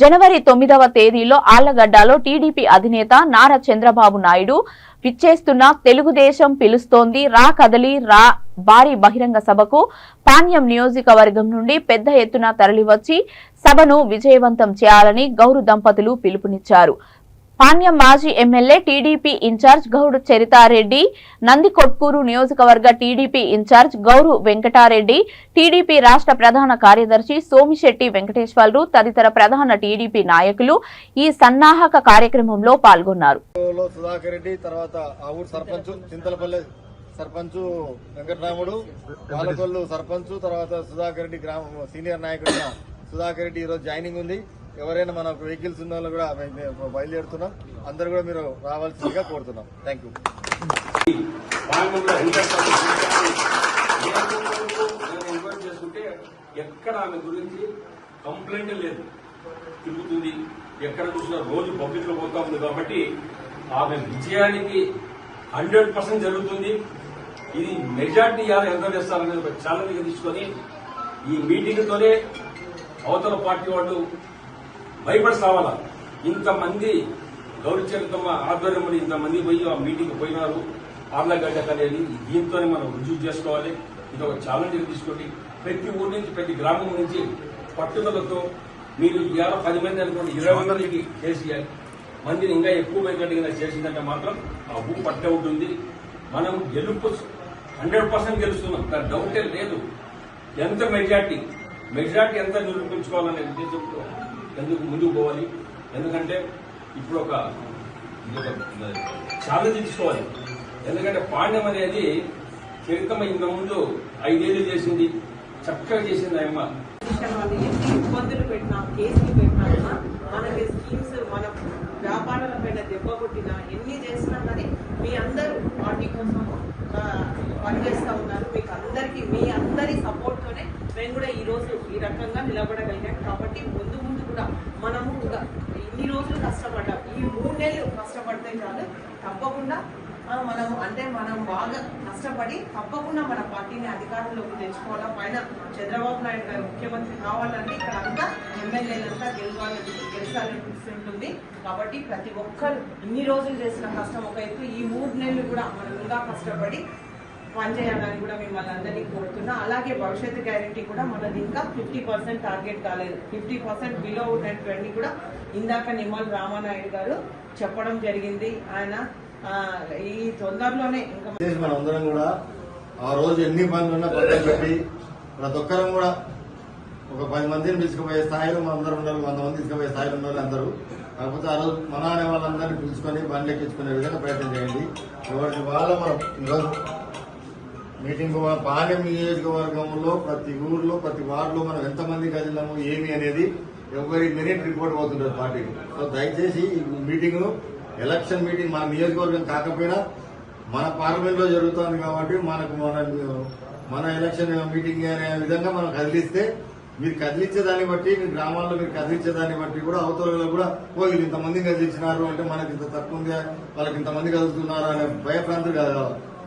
జనవరి తొమ్మిదవ తేదీలో ఆళ్ళగడ్డలో టీడీపీ అధినేత నారా చంద్రబాబు నాయుడు విచ్చేస్తున్న తెలుగుదేశం పిలుస్తోంది. రా కదలి రా భారీ బహిరంగ సభకు పాణ్యం నియోజకవర్గం నుండి పెద్ద ఎత్తున తరలివచ్చి సభను విజయవంతం చేయాలని గౌరు దంపతులు పిలుపునిచ్చారు. పాణ్యం మాజీ MLA TDP in-charge Goudu Charitha Reddy Nandikotkur నియోజకవర్గ TDP in-charge Gowru Venkata Reddy TDP రాష్ట్ర ప్రధాన కార్యదర్శి సోమిశెట్టి వెంకటేశ్వర్లు తదితర ప్రధాన టీడీపీ నాయకులు ఈ సన్నాహక కార్యక్రమంలో పాల్గొన్నారు. లో సర్పంచ్ వెంకటరాముడు పాలకొల్లు సర్పంచ్ తర్వాత సుధాకర్ రెడ్డి గ్రామ సీనియర్ నాయకుడు సుధాకర్ రెడ్డి ఈరోజు జాయినింగ్ ఉంది. ఎవరైనా మన వెహికల్స్ ఉన్న వాళ్ళు కూడా బయలుదేరుతున్నాం. అందరు కూడా మీరు రావాల్సిందిగా కోరుతున్నాం. థ్యాంక్ యూ చేసుకుంటే ఎక్కడ ఆమె గురించి కంప్లైంట్ లేదు తిరుగుతుంది ఎక్కడ చూసినా రోజు పబ్లిక్లో పోతా ఉంది కాబట్టి ఆమె విజయానికి హండ్రెడ్ పర్సెంట్ జరుగుతుంది ఇది మెజార్టీ ఎలా ఎంత ఒక ఛాలెంజ్ తీసుకొని ఈ మీటింగ్తోనే అవతల పార్టీ వాళ్ళు భయపడి సావాలా ఇంతమంది గౌరీ చరితమ్మ ఆధ్వర్యంలో ఇంతమంది పోయి ఆ మీటింగ్ పోయినారు. ఆర్లగడ్డ కనేది దీంతోనే మనం రుజువు చేసుకోవాలి. ఇది ఒక ఛాలెంజ్గా తీసుకోండి. ప్రతి ఊరి నుంచి ప్రతి గ్రామం నుంచి పట్టుదలతో మీరు ఇవాళ పది మంది అనుకోండి ఇరవై మందికి కేసీఆర్ మందిని ఇంకా ఎక్కువ మంది చేసిందంటే మాత్రం ఆ ఊ పట్టే ఉంటుంది. మనం గెలుపు హండ్రెడ్ పర్సెంట్ గెలుస్తున్నాం. దాని డౌటే లేదు. ఎంత మెజార్టీ? మెజార్టీ ఎంత నిరూపించుకోవాలనే ఉద్దేశంతో ఎందుకు ముందుకు పోవాలి? ఎందుకంటే ఇప్పుడు ఒక చాలా ఒక తీసుకోవాలి. ఎందుకంటే పాండ్యం అనేది చరిత్రమ ఇంత ముందు ఐదేళ్ళు చేసింది. చక్కగా చేసింది ఆయమ్మ. ఇబ్బందులు పెట్టినా కేసులు పెట్టినా మనకి స్కీమ్స్ మన వ్యాపారాల పైన దెబ్బ కొట్టినా ఎన్ని చేసినా కానీ మీ అందరూ వాటి కోసం ఆ, పనిచేస్తా ఉన్నారు. మీకు అందరికీ మీ అందరి సపోర్ట్ తోనే మేము కూడా ఈ రోజు ఈ రకంగా నిలబడగలిగాం కాబట్టి ముందు ముందు కూడా మనము కూడా ఇన్ని రోజులు కష్టపడ్డాం. ఈ మూడు నెలలు కష్టపడితే చాలు తప్పకుండా మనం అంటే మనం బాగా కష్టపడి తప్పకుండా మన పార్టీని అధికారంలోకి తెచ్చుకోవాలా? పైన చంద్రబాబు నాయుడు గారు ముఖ్యమంత్రి కావాలంటే ఇక్కడ అంతా ఎమ్మెల్యేలంతా గెలవాలని గెలిచాలని ఉంటుంది. కాబట్టి ప్రతి ఒక్కరు ఇన్ని రోజులు చేసిన కష్టం ఒక ఎత్తు ఈ మూడు నెలలు కూడా మనం ఇంకా కష్టపడి పనిచేయాలని కూడా మిమ్మల్ని అందరినీ కోరుతున్నా. అలాగే భవిష్యత్తు గ్యారెంటీ కూడా మనది ఇంకా ఫిఫ్టీ పర్సెంట్ టార్గెట్ కాలేదు. ఫిఫ్టీ పర్సెంట్ బిలో ఉన్నటువంటి కూడా ఇందాక నిమ్మల్ రామానాయుడు గారు చెప్పడం జరిగింది. ఆయన ఈ తొందరలోనే ఇంకా చేసి మనం అందరం కూడా ఆ రోజు ఎన్ని పనులు ఉన్నా పక్కన పెట్టి ప్రతి ఒక్కరం కూడా ఒక పది మందిని తీసుకుపోయే స్థాయిలో మన అందరం ఉండాలి వంద మంది తీసుకుపోయే స్థాయిలో ఉండాలి అందరూ. కాకపోతే ఆ రోజు మన అనే వాళ్ళందరినీ పిలుచుకొని బండ్లు ఎక్కించుకునే విధంగా ప్రయత్నం చేయండి. ఎవరికి వాళ్ళ మనం ఈరోజు మీటింగ్ పాలెం నియోజకవర్గంలో ప్రతి ఊర్లో ప్రతి వార్డులో మనం ఎంతమంది కదిలాము ఏమి అనేది ఎవరి మినిట్ రిపోర్ట్ అవుతుంటారు పార్టీకి. సో దయచేసి ఈ మీటింగ్ ఎలక్షన్ మీటింగ్ మన నియోజకవర్గం కాకపోయినా మన పార్లమెంట్లో జరుగుతుంది కాబట్టి మనకు మన మన ఎలక్షన్ మీటింగ్ అనే విధంగా మనం కదిలిస్తే మీరు కదిలించే దాన్ని బట్టి మీ గ్రామాల్లో మీరు కదిలించే దాన్ని బట్టి కూడా అవతల కూడా ఓ వీళ్ళు ఇంతమంది కదిలించినారు అంటే మనకి ఇంత తక్కువ ఉంది వాళ్ళకి ఇంతమంది కదులుతున్నారు అనే భయప్రాంతులు కాదు